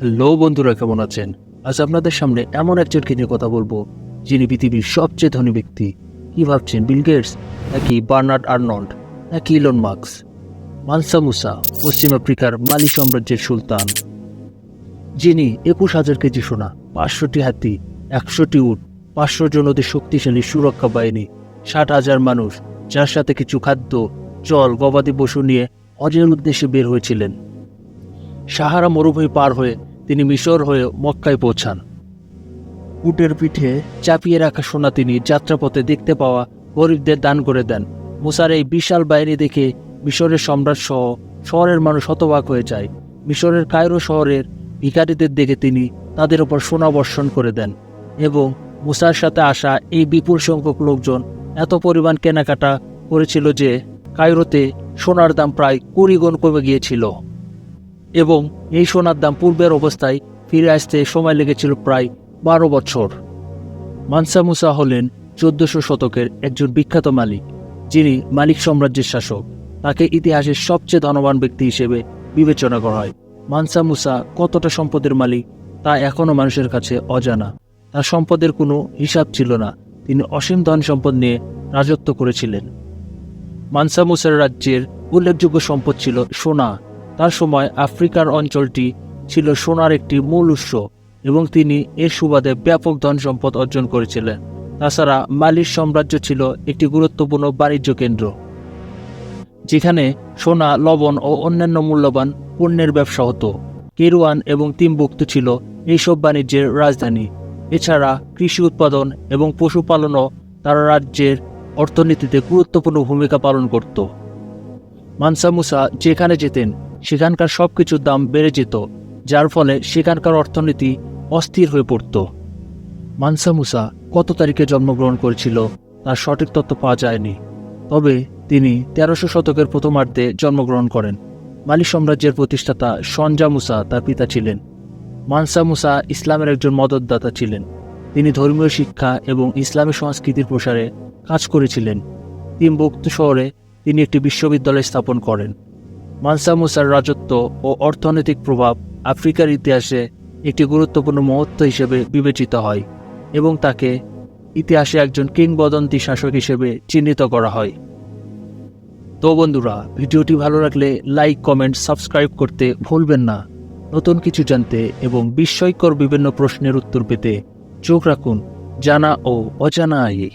Hello বন্ধুরা, কেমন আছেন? আজ আপনাদের সামনে এমন একজনকে নিয়ে কথা বলব, যিনি পৃথিবীর সবচেয়ে ধনী ব্যক্তি। কি ভাবছেন, বিল গেটস, নাকি বার্নার্ড আর্নল্ড, নাকি ইলন মার্কস মানসা মুসা, পশ্চিম আফ্রিকার মালি সাম্রাজ্যের সুলতান। যিনি একুশ হাজার কেজি সোনা, পাঁচশোটি হাতি, একশোটি উট, পাঁচশো জন অতি শক্তিশালী সুরক্ষা বাহিনী, ষাট হাজার মানুষ, যার সাথে কিছু খাদ্য, জল, গবাদি পশু নিয়ে হজের উদ্দেশ্যে বের হয়েছিলেন। সাহারা মরুভূমি পার হয়ে তিনি মিশর হয়ে মক্কায় পৌঁছান। উটের পিঠে চাপিয়ে রাখা সোনা তিনি যাত্রাপথে দেখতে পাওয়া গরিবদের দান করে দেন। মুসার এই বিশাল বাহিনী দেখে মিশরের সম্রাট সহ শহরের মানুষ হতবাক হয়ে যায়। মিশরের কায়রো শহরের ভিখারিদের দেখে তিনি তাদের ওপর সোনা বর্ষণ করে দেন এবং মুসার সাথে আসা এই বিপুল সংখ্যক লোকজন এত পরিমাণ কেনাকাটা করেছিল যে কায়রোতে সোনার দাম প্রায় কুড়ি গুণ কমে গিয়েছিল। এবং এই সোনার দাম পূর্বের অবস্থায় ফিরে আসতে সময় লেগেছিল প্রায় বারো বছর। মানসা মুসা হলেন চোদ্দশো শতকের একজন বিখ্যাত মালিক, যিনি মালিক সাম্রাজ্যের শাসক। তাকে ইতিহাসের সবচেয়ে ধনবান ব্যক্তি হিসেবে বিবেচনা করা হয়। মানসা মুসা কতটা সম্পদের মালিক তা এখনও মানুষের কাছে অজানা। তার সম্পদের কোনো হিসাব ছিল না। তিনি অসীম ধন সম্পদ নিয়ে রাজত্ব করেছিলেন। মানসা মুসার রাজ্যের উল্লেখযোগ্য সম্পদ ছিল সোনা। তার সময় আফ্রিকার অঞ্চলটি ছিল সোনার একটি মূল উৎস এবং তিনি এর সুবাদে ব্যাপক ধন সম্পদ অর্জন করেছিলেন। তাছাড়া মালির সাম্রাজ্য ছিল একটি গুরুত্বপূর্ণ বাণিজ্য কেন্দ্র, যেখানে সোনা, লবণ ও অন্যান্য মূল্যবান পণ্যের ব্যবসা হতো। কেরুয়ান এবং তিমবুক্ত ছিল এইসব বাণিজ্যের রাজধানী। এছাড়া কৃষি উৎপাদন এবং পশুপালনও তারা রাজ্যের অর্থনীতিতে গুরুত্বপূর্ণ ভূমিকা পালন করত। মানসা মুসা যেখানে যেতেন, সেখানকার সব কিছুর দাম বেড়ে যেত, যার ফলে সেখানকার অর্থনীতি অস্থির হয়ে পড়ত। মানসা মুসা কত তারিখে জন্মগ্রহণ করেছিল, তার সঠিক তথ্য পাওয়া যায়নি। তবে তিনি তেরোশো শতকের প্রথমার্ধে জন্মগ্রহণ করেন। মালি সাম্রাজ্যের প্রতিষ্ঠাতা সঞ্জা মুসা তার পিতা ছিলেন। মানসা মুসা ইসলামের একজন মদতদাতা ছিলেন। তিনি ধর্মীয় শিক্ষা এবং ইসলামী সংস্কৃতির প্রসারে কাজ করেছিলেন। তিমবুক্ত শহরে তিনি একটি বিশ্ববিদ্যালয় স্থাপন করেন। মানসা মুসার রাজত্ব ও অর্থনৈতিক প্রভাব আফ্রিকার ইতিহাসে একটি গুরুত্বপূর্ণ মুহূর্ত হিসেবে বিবেচিত হয় এবং তাকে ইতিহাসে একজন কিংবদন্তি শাসক হিসেবে চিহ্নিত করা হয়। তো বন্ধুরা, ভিডিওটি ভালো লাগলে লাইক, কমেন্ট, সাবস্ক্রাইব করতে ভুলবেন না। নতুন কিছু জানতে এবং বিস্ময়কর বিভিন্ন প্রশ্নের উত্তর পেতে চোখ রাখুন জানা ও অজানা আয়ে।